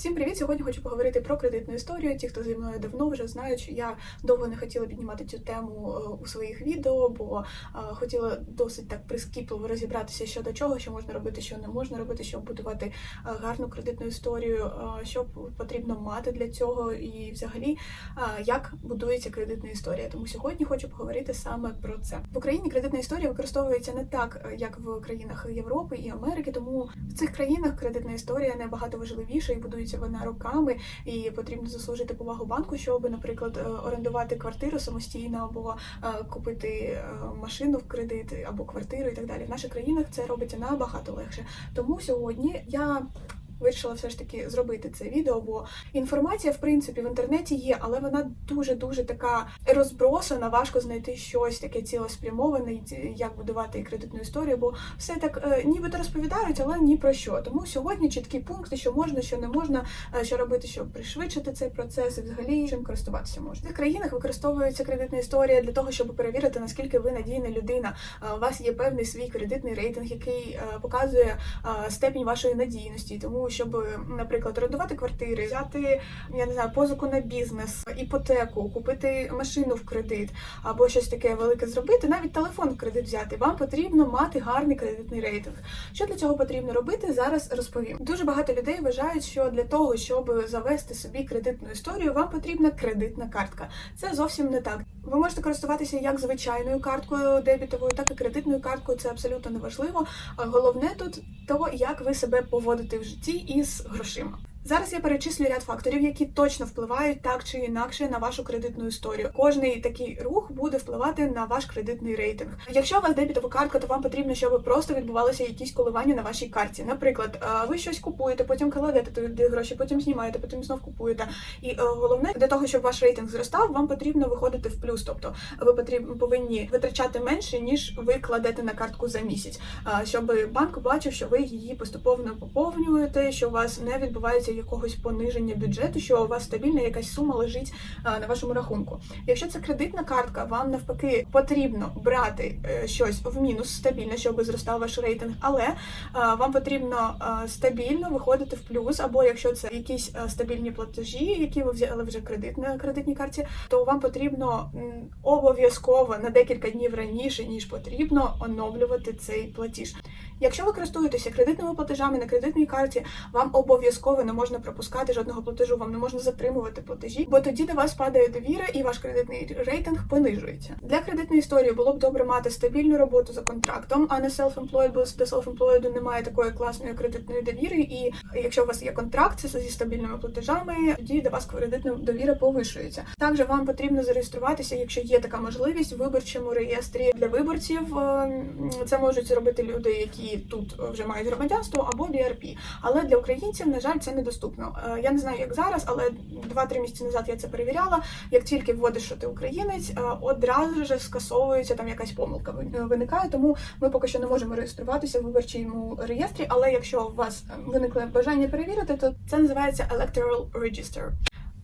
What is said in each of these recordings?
Всім привіт! Сьогодні хочу поговорити про кредитну історію. Ті, хто зі мною давно вже знають, що я довго не хотіла піднімати цю тему е, у своїх відео, бо е, хотіла досить так прискіпливо розібратися щодо чого, що можна робити, що не можна робити, щоб будувати е, гарну кредитну історію, що потрібно мати для цього, і взагалі як будується кредитна історія. Тому сьогодні хочу поговорити саме про це. В Україні кредитна історія використовується не так, як в країнах Європи і Америки, тому в цих країнах кредитна історія набагато важливіша і будується вона роками, і потрібно заслужити повагу банку, щоб, наприклад, е, орендувати квартиру самостійно або е, купити е, машину в кредит або квартиру і так далі. В наших країнах це робиться набагато легше. Тому сьогодні я. Вирішила все ж таки зробити це відео, бо інформація, в принципі, в інтернеті є, але вона дуже дуже така розбросана. Важко знайти щось таке цілеспрямоване, як будувати кредитну історію, бо все так е, нібито розповідають, але ні про що. Тому сьогодні чіткі пункти, що можна, що не можна, е, що робити, щоб пришвидшити цей процес, і взагалі чим користуватися можна. В цих країнах використовується кредитна історія для того, щоб перевірити наскільки ви надійна людина. Е, У вас є певний свій кредитний рейтинг, який показує степінь вашої надійності, тому щоб, наприклад, орендувати квартири, взяти я не знаю, позику на бізнес, іпотеку, купити машину в кредит або щось таке велике зробити, навіть телефон в кредит взяти. Вам потрібно мати гарний кредитний рейтинг. Що для цього потрібно робити? Зараз розповім. Дуже багато людей вважають, що для того, щоб завести собі кредитну історію, вам потрібна кредитна картка. Це зовсім не так. Ви можете користуватися як звичайною карткою дебітовою, так і кредитною карткою. Це абсолютно неважливо. А Головне тут то, як ви себе поводите в житті із грошима. Зараз я перечислю ряд факторів, які точно впливають так чи інакше на вашу кредитну історію. Кожний такий рух буде впливати на ваш кредитний рейтинг. Якщо у вас дебітова картка, то вам потрібно, щоб просто відбувалися якісь коливання на вашій карті. Наприклад, е, ви щось купуєте, потім кладете туди гроші, потім знімаєте, потім знов купуєте. І е, головне для того, щоб ваш рейтинг зростав, вам потрібно виходити в плюс. Тобто ви потрібно повинні витрачати менше ніж ви кладете на картку за місяць, е, щоб банк бачив, що ви її поступово поповнюєте, що у вас не відбувається якогось пониження бюджету, що у вас стабільна якась сума лежить на вашому рахунку. Якщо це кредитна картка, вам навпаки потрібно брати е, щось в мінус стабільно, щоб зростав ваш рейтинг, але е, вам потрібно е, стабільно виходити в плюс, або якщо це якісь стабільні платежі, які ви взяли вже кредит на кредитній карті, то вам потрібно обов'язково на декілька днів раніше ніж потрібно оновлювати цей платіж. Якщо ви користуєтеся кредитними платежами на кредитній карті, вам обов'язково не можна пропускати жодного платежу, вам не можна затримувати платежі, бо тоді до вас падає довіра і ваш кредитний рейтинг понижується. Для кредитної історії було б добре мати стабільну роботу за контрактом, а не self-employed, бо до self-employed немає такої класної кредитної довіри. І якщо у вас є контракт зі стабільними платежами, тоді до вас кредитна довіра повишується. Також вам потрібно зареєструватися, якщо є така можливість, в виборчому реєстрі для виборців. Е, Це можуть зробити люди, які тут вже мають громадянство або BRP. Але для українців, на жаль, це недоступно. Е, Я не знаю, як зараз, але 2-3 місяці назад я це перевіряла. Як тільки вводиш, що ти українець, е, одразу ж скасовується там якась помилка виникає. Тому ми поки що не можемо реєструватися в виборчому реєстрі. Але якщо у вас е, виникло бажання перевірити, то це називається Electoral Register.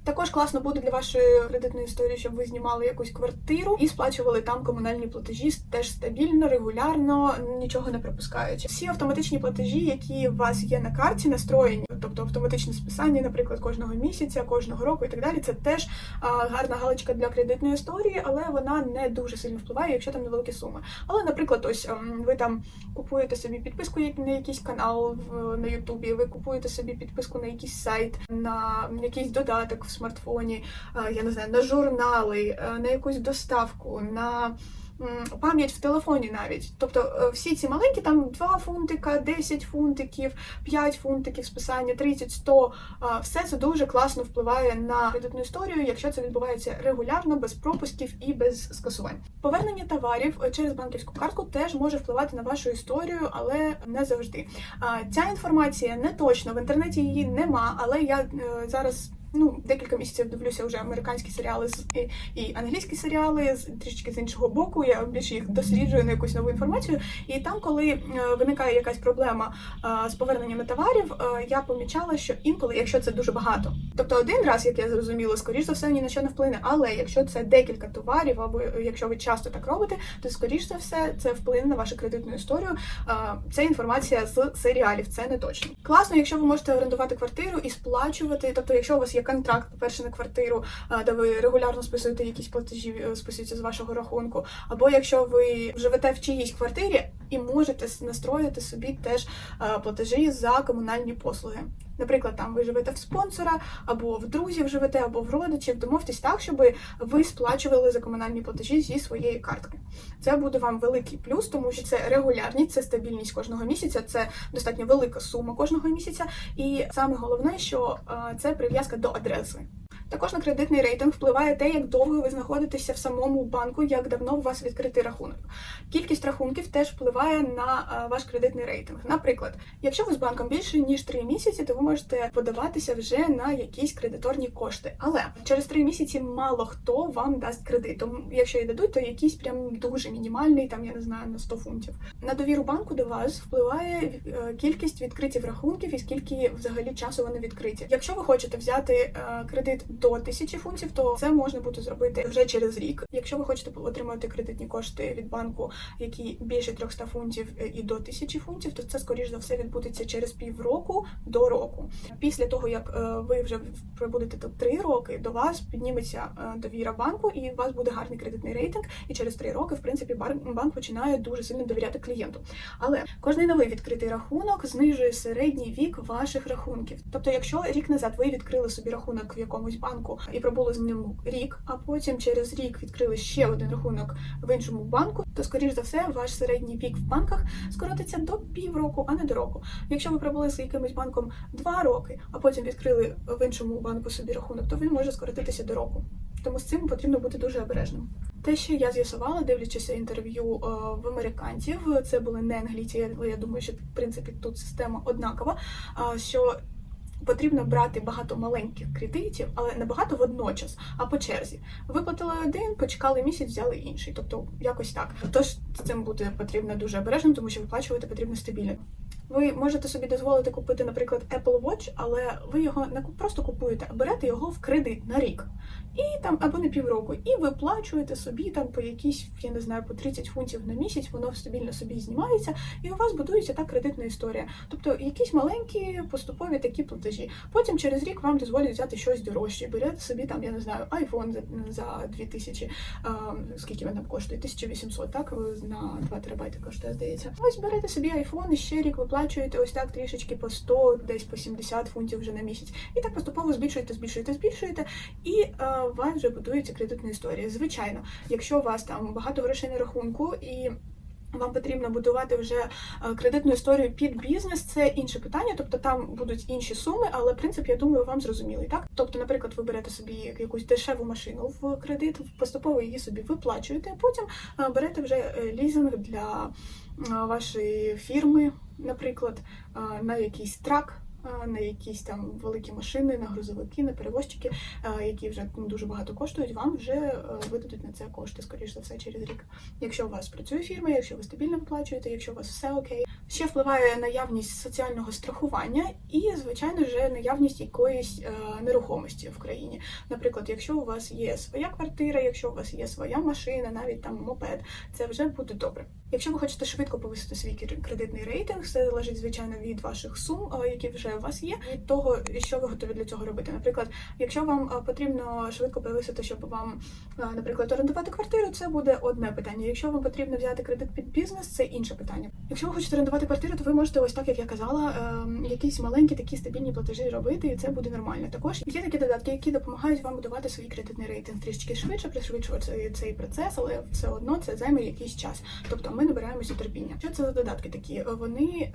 Також класно буде для вашої кредитної історії, щоб ви знімали якусь квартиру і сплачували там комунальні платежі теж стабільно, регулярно, нічого не пропускаючи. Всі автоматичні платежі, які у вас є на карті, настроєні, тобто автоматичне списання, наприклад, кожного місяця, кожного року і так далі. Це теж гарна галочка для кредитної історії, але вона не дуже сильно впливає, якщо там невеликі суми. Але, наприклад, ось ем, ви там купуєте собі підписку на якийсь канал в на Ютубі, ви купуєте собі підписку на якийсь сайт, на якийсь додаток в смартфоні, е, я не знаю, на журнали, е, на якусь доставку, на пам'ять в телефоні навіть. Тобто е, всі ці маленькі, там 2 фунтика, 10 фунтиків, 5 фунтиків списання, 30, 100, е, все це дуже класно впливає на кредитну історію, якщо це відбувається регулярно, без пропусків і без скасувань. Повернення товарів е, через банківську картку теж може впливати на вашу історію, але не завжди. Ця інформація не точна, в інтернеті її нема, але я е, зараз. Ну декілька місяців дивлюся вже американські серіали і, і англійські серіали з трішечки з іншого боку. Я більше їх досліджую на якусь нову інформацію. І там, коли е, виникає якась проблема е, з поверненнями товарів, е, я помічала, що інколи, якщо це дуже багато, тобто один раз, як я зрозуміла, скоріш за все ні на що не вплине. Але якщо це декілька товарів, або якщо ви часто так робите, то скоріш за все це вплине на вашу кредитну історію. Це інформація з серіалів, це не точно. Класно, якщо ви можете орендувати квартиру і сплачувати. Тобто, якщо у вас є контракт, по-перше, на квартиру, де ви регулярно списуєте якісь платежі, е, списуються з вашого рахунку, або якщо ви живете в чиїсь квартирі і можете настроїти собі теж е, платежі за комунальні послуги. Наприклад, там ви живете в спонсора, або в друзів живете, або в родичів. Домовтесь так, щоб ви сплачували за комунальні платежі зі своєї картки. Це буде вам великий плюс, тому що це регулярність, це стабільність кожного місяця, це достатньо велика сума кожного місяця. І саме головне, що е, це прив'язка до адреси. Також на кредитний рейтинг впливає те, як довго ви знаходитеся в самому банку, як давно у вас відкритий рахунок. Кількість рахунків теж впливає на е, ваш кредитний рейтинг. Наприклад, якщо ви з банком більше ніж 3 місяці, то ви можете подаватися вже на якісь кредиторні кошти. Але через 3 місяці мало хто вам дасть кредит. Тому якщо і дадуть, то якийсь прям дуже мінімальний, там я не знаю, на 100 фунтів. На довіру банку до вас впливає е, кількість відкритів рахунків і скільки взагалі часу вони відкриті. Якщо ви хочете взяти е, кредит до 1000 фунтів, то це можна буде зробити вже через рік. Якщо ви хочете отримати кредитні кошти від банку, які більше 300 фунтів е, і до 1000 фунтів, то це скоріш за все відбудеться через півроку до року. Після того як е, ви вже пробудете тут 3 роки, до вас підніметься е, довіра банку, і у вас буде гарний кредитний рейтинг. І через 3 роки, в принципі, банк починає дуже сильно довіряти клієнту. Але кожний новий відкритий рахунок знижує середній вік ваших рахунків. Тобто, якщо рік назад ви відкрили собі рахунок в якомусь і пробули з ним рік, а потім через рік відкрили ще один рахунок в іншому банку, то скоріш за все ваш середній вік в банках скоротиться до півроку, а не до року. Якщо ви пробули з якимось банком два роки, а потім відкрили в іншому банку собі рахунок, то він може скоротитися до року. Тому з цим потрібно бути дуже обережним. Те, що я з'ясувала, дивлячись інтерв'ю е, в американців, це були не англійці, але я думаю, що в принципі тут система однакова. Що потрібно брати багато маленьких кредитів, але не багато водночас, а по черзі. Виплатили один, почекали місяць, взяли інший. Тобто якось так. Тож з цим бути потрібно дуже обережним, тому що виплачувати потрібно стабільно. Ви можете собі дозволити купити, наприклад, Apple Watch, але ви його не просто купуєте, а берете його в кредит на рік. І там або на півроку, і виплачуєте собі там по якісь, я не знаю, по 30 фунтів на місяць, воно стабільно собі знімається, і у вас будується так кредитна історія. Тобто якісь маленькі поступові такі платежі. Потім через рік вам дозволять взяти щось дорожче. Берете собі там, я не знаю, iPhone за, за 2000, а, скільки він там коштує? 1800, так? На 2 терабайти коштує, здається. Ось берете собі iPhone і ще рік виплачуєте ось так трішечки по 100, десь по 70 фунтів вже на місяць. І так поступово збільшуєте, збільшуєте, збільшуєте, і е, у вас вже будується кредитна історія. Звичайно, якщо у вас там багато грошей на рахунку і вам потрібно будувати вже е, кредитну історію під бізнес, це інше питання, тобто там будуть інші суми, але принцип, я думаю, вам зрозумілий. Так, тобто, наприклад, ви берете собі якусь дешеву машину в кредит, поступово її собі виплачуєте, а потім е, берете вже е, лізинг для вашої фірми, наприклад, е, на якийсь трак. е, На якісь там великі машини, на грузовики, на перевозчики, е, які вже дуже багато коштують, вам вже е, видадуть на це кошти, скоріш за все, через рік. Якщо у вас працює фірма, якщо ви стабільно виплачуєте, якщо у вас все окей. Ще впливає наявність соціального страхування і, звичайно ж, наявність якоїсь е, нерухомості в країні. Наприклад, якщо у вас є своя квартира, якщо у вас є своя машина, навіть там мопед, це вже буде добре. Якщо ви хочете швидко повисити свій кредитний рейтинг, це залежить звичайно від ваших сум, е, які вже у вас є, від того, що ви готові для цього робити. Наприклад, якщо вам е, потрібно швидко повисити, щоб вам, наприклад, орендувати квартиру, це буде одне питання. Якщо вам потрібно взяти кредит під бізнес, це інше питання. Якщо ви хочете орендувати квартиру, то ви можете ось так, як я казала, е, якісь маленькі такі стабільні платежі робити, і це буде нормально. Також є такі додатки, які допомагають вам будувати свій кредитний рейтинг трішки швидше, пришвидшувати цей, цей процес, але все одно це займе якийсь час. Тобто ми набираємося терпіння. Що це за додатки такі? Вони е,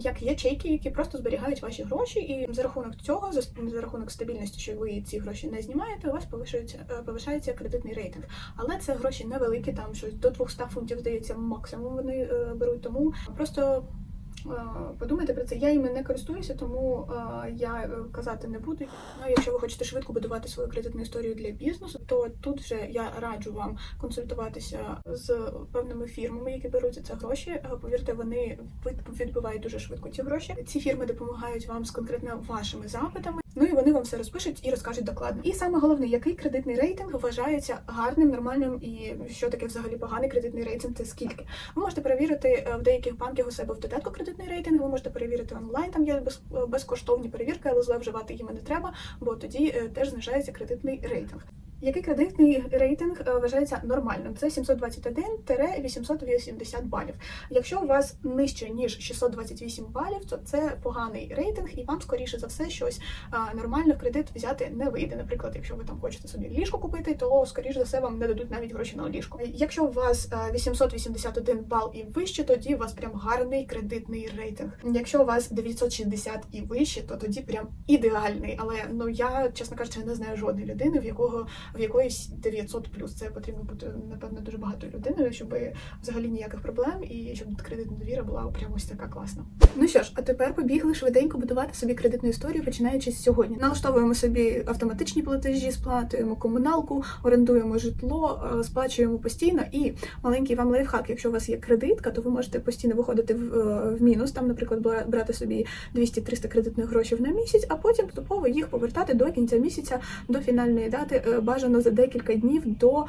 як ячейки, які просто зберігають ваші гроші, і за рахунок цього, за, за рахунок стабільності, що ви ці гроші не знімаєте, у вас повишується е, повишається кредитний рейтинг. Але це гроші невеликі, там щось до 200 фунтів здається максимум вони е, беруть. Тому просто Е, Подумайте про це. Я іми не користуюся, тому е, я е, казати не буду. Ну, якщо ви хочете швидко будувати свою кредитну історію для бізнесу, то тут вже я раджу вам консультуватися з певними фірмами, які беруть за це гроші. Повірте, вони від- відбивають дуже швидко ці гроші. Ці фірми допомагають вам з конкретно вашими запитами. Ну і вони вам все розпишуть і розкажуть докладно. І саме головне, який кредитний рейтинг вважається гарним, нормальним і що таке взагалі поганий кредитний рейтинг, це скільки. Ви можете перевірити е, в деяких банках у себе в додатку кредитний рейтинг. Ви можете перевірити онлайн. Там є без, безкоштовні перевірки, але зле вживати їми не треба, бо тоді е, теж знижається кредитний рейтинг. Який кредитний рейтинг е, вважається нормальним? Це 721-880 балів. Якщо у вас нижче ніж 628 балів, то це поганий рейтинг, і вам скоріше за все щось е, нормально в кредит взяти не вийде. Наприклад, якщо ви там хочете собі ліжко купити, то скоріше за все вам не дадуть навіть гроші на ліжко. Якщо у вас е, 881 бал і вище, тоді у вас прям гарний кредитний рейтинг. Якщо у вас 960 і вище, то тоді прям ідеальний. Але ну я чесно кажучи, не знаю жодної людини, в якого в якоїсь 900 плюс. Це потрібно бути напевно дуже багатою людиною, щоб взагалі ніяких проблем і щоб кредитна довіра була прямо ось така класна. Ну що ж, а тепер побігли швиденько будувати собі кредитну історію, починаючи з сьогодні. Налаштовуємо собі автоматичні платежі, сплатуємо комуналку, орендуємо житло, е, сплачуємо постійно. І маленький вам лайфхак. Якщо у вас є кредитка, то ви можете постійно виходити в, е, в мінус. Там, наприклад, бра- брати собі 200-300 кредитних грошей на місяць, а потім поступово їх повертати до кінця місяця, до фінальної дати, е, бажано за декілька днів до е,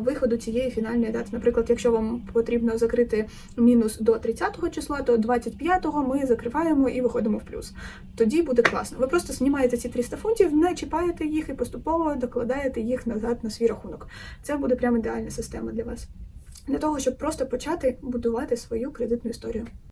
виходу цієї фінальної дати. Наприклад, якщо вам потрібно закрити мінус до 30-го числа, то 25-го ми закриваємо і виходимо в плюс. Тоді буде класно. Ви просто знімаєте ці 300 фунтів, не чіпаєте їх і поступово докладаєте їх назад на свій рахунок. Це буде прям ідеальна система для вас. Для того, щоб просто почати будувати свою кредитну історію.